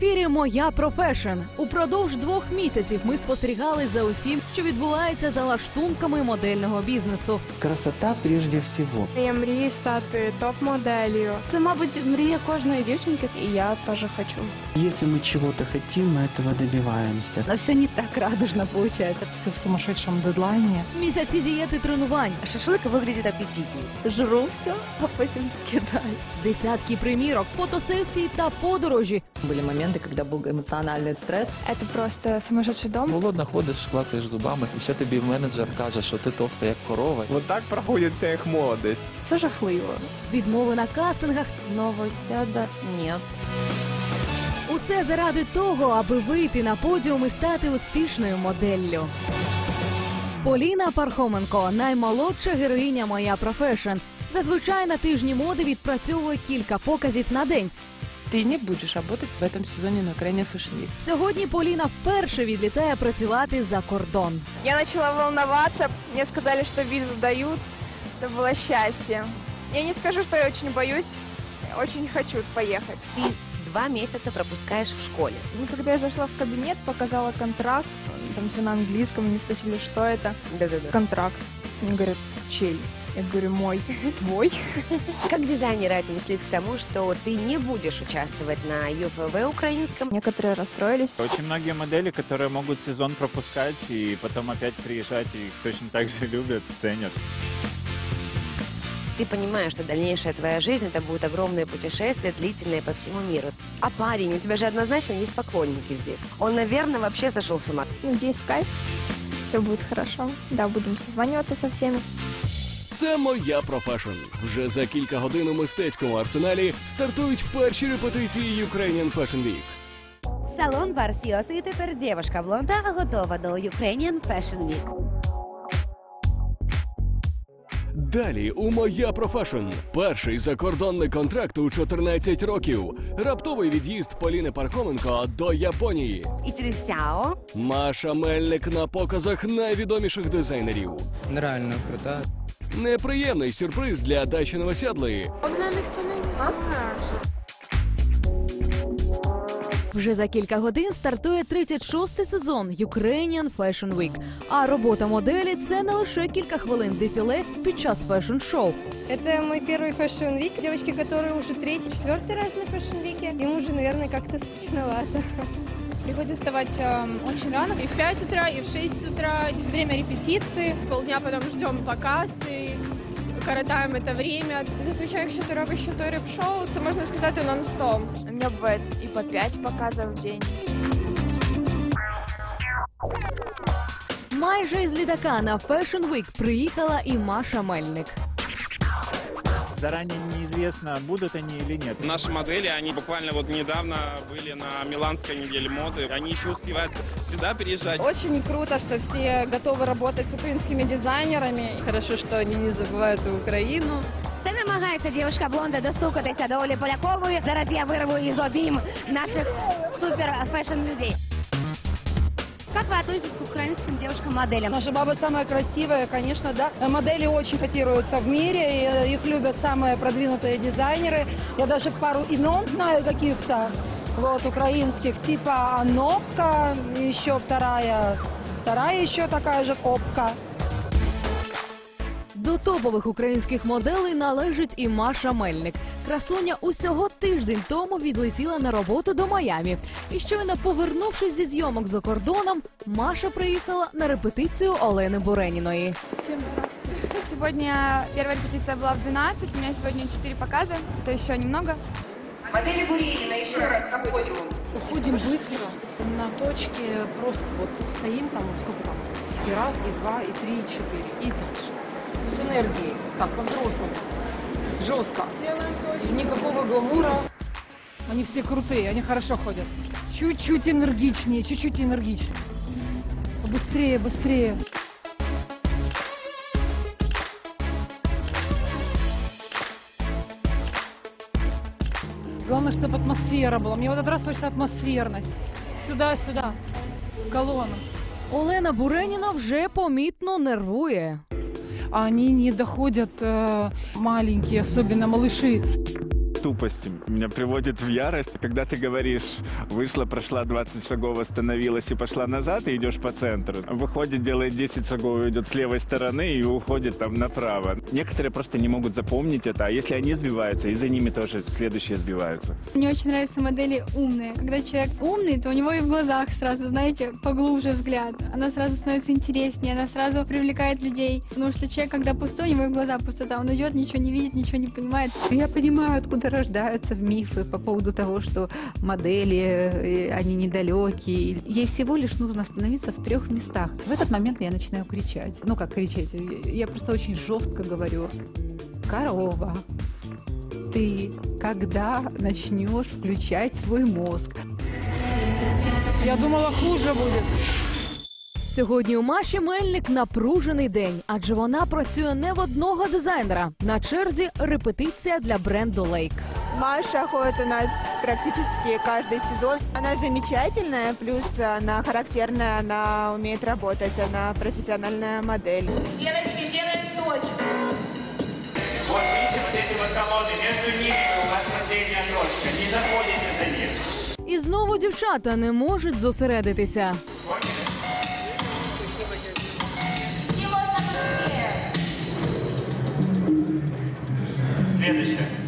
ефірі Моя профешн. Упродовж двох місяців ми спостерігали за усім, що відбувається за лаштунками модельного бізнесу. Красота прежде всего. Я мрію стати топ-моделлю. Це, мабуть, мрія кожної дівчинки. І я теж хочу. Если мы чего-то хотим, мы этого добиваемся. Но все не так радужно получается. Все в сумасшедшем дедлайне. Місяці дієти тренувань, Шашлык выглядит аппетитней. Жру все, а потім скидаю. десятки примірок, фотосесії та подорожі. Были моменты, когда был эмоциональный стресс. Це просто сумасшедший дом. Голодно ходиш, клацаєш зубами, і ще тобі менеджер каже, що ти товста як корова. Вот так проходит вся их молодость. Це жахливо. Відмови на кастингах. Новосяда ні. Усе заради того, аби вийти на подіум і стати успішною моделлю. Поліна Пархоменко наймолодша героїня Моя профешн. Зазвичай на тижні моди відпрацьовує кілька показів на день. Ты не будешь работать в этом сезоне на Украине Fashion Week. Сьогодні Поліна вперше відлітає працювати за кордон. Я почала волноваться. Мне сказали, что визу дают. Это было счастье. Я не скажу, что я очень боюсь. Я очень хочу поехать. Ты два месяца пропускаешь в школе. Ну, когда я зашла в кабинет, показала контракт. Там все на английском. Мне спросили, что это. Да-да-да. Контракт. Мне говорят, чей? Я говорю, мой. Твой? Как дизайнеры отнеслись к тому, что ты не будешь участвовать на ЮФВ украинском? Некоторые расстроились. Очень многие модели, которые могут сезон пропускать и потом опять приезжать, и их точно так же любят, ценят. Ты понимаешь, что дальнейшая твоя жизнь это будет огромное путешествие, длительное по всему миру. А парень, у тебя же однозначно есть поклонники здесь. Он, наверное, вообще сошел с ума. Надеюсь, скайп. Все будет хорошо. Да, будем созваниваться со всеми. Це моя профешн. Вже за кілька годин у мистецькому арсеналі стартують перші репетиції Ukrainian Fashion Week. Салон Барсіос і тепер дівчинка блонда готова до Ukrainian Fashion Week. Далі у моя профешн. Перший закордонний контракт у 14 років. Раптовий від'їзд Поліни Пархоменко до Японії. І Сяо. Маша Мельник на показах найвідоміших дизайнерів. Реально круто. Неприємний сюрприз для Дачі Новосядлої. Вже за кілька годин стартує 36-й сезон Ukrainian Fashion Week. А робота моделі це не лише кілька хвилин дефіле під час фешн-шоу. Это мой первый фэшн вик. Девочки, которые уже третий, четвертый раз на фэшн вике. Им уже, наверное, как-то скучновато. Приходится вставать эм, очень рано, и в 5 утра, и в 6 утра, и все время репетиции. Полдня потом ждем показ, и коротаем это время. Зазвичай, якщо ти робиш 4 шоу, це можна сказати нон-стоп. У мене буває і по 5 показів в день. Майже із літака на Fashion Week приїхала і Маша Мельник. Заранее неизвестно, будут они или нет. Наши модели, они буквально вот недавно были на Миланской неделе моды. Они еще успевают сюда переезжать. Очень круто, что все готовы работать с украинскими дизайнерами. Хорошо, что они не забывают Украину. Це намагається дівчинка блонда достукатися до Олі Полякової. Зараз я вирву із обійм наших супер фешн людей. Как вы относитесь к украинским девушкам-моделям? Наша баба самая красивая, конечно, да. Модели очень котируются в мире, и э, их любят самые продвинутые дизайнеры. Я даже пару имен знаю каких-то, вот, украинских, типа Анопка, и еще вторая, вторая еще такая же Опка. До топових українських моделей належить і Маша Мельник. Красуня усього тиждень тому відлетіла на роботу до Майамі. І щойно повернувшись зі зйомок за кордоном, Маша приїхала на репетицію Олени Буреніної. Сегодня первая репетиция была в 12, у меня сегодня 4 показа, это еще немного. Модели Буренина еще раз на подиум. Уходим быстро на точке, просто вот стоим там, сколько там, и раз, и два, и три, и четыре, и дальше. С энергией, так, по-взрослому, жестко. Никакого гламура. Они все крутые, они хорошо ходят. Чуть-чуть энергичнее, чуть-чуть энергичнее. Быстрее, быстрее. Главное, чтобы атмосфера была. Мне в этот раз хочется атмосферность. Сюда, сюда. В колонну. Олена Буреніна вже помітно нервує. Они не доходят, э, маленькие, особенно малыши. Тупости. Меня приводит в ярость, когда ты говоришь, вышла, прошла 20 шагов, остановилась и пошла назад, и идешь по центру. Выходит, делает 10 шагов, идет с левой стороны и уходит там направо. Некоторые просто не могут запомнить это, а если они сбиваются, и за ними тоже следующие сбиваются. Мне очень нравятся модели умные. Когда человек умный, то у него и в глазах сразу, знаете, поглубже взгляд. Она сразу становится интереснее, она сразу привлекает людей. Потому что человек, когда пустой, у него и в глаза пустота. Он идет, ничего не видит, ничего не понимает. Я понимаю, откуда рождаются мифы по поводу того, что модели, э, они недалекие. Ей всего лишь нужно остановиться в трех местах. В этот момент я начинаю кричать. Ну, как кричать? Я просто очень жестко говорю. Корова, ты когда начнешь включать свой мозг? Я думала, хуже будет. Сьогодні у Маші Мельник напружений день, адже вона працює не в одного дизайнера. На черзі репетиція для бренду Лейк. Маша ходит у нас практически каждый сезон. Она замечательная, плюс она характерная, она умеет работать, она профессиональная модель. Девочки, делаем точку. Вот видите, вот эти вот колонны, между ними у вас последняя точка, не заходите за них. І знову дівчата не можуть зосередитися. Krishna.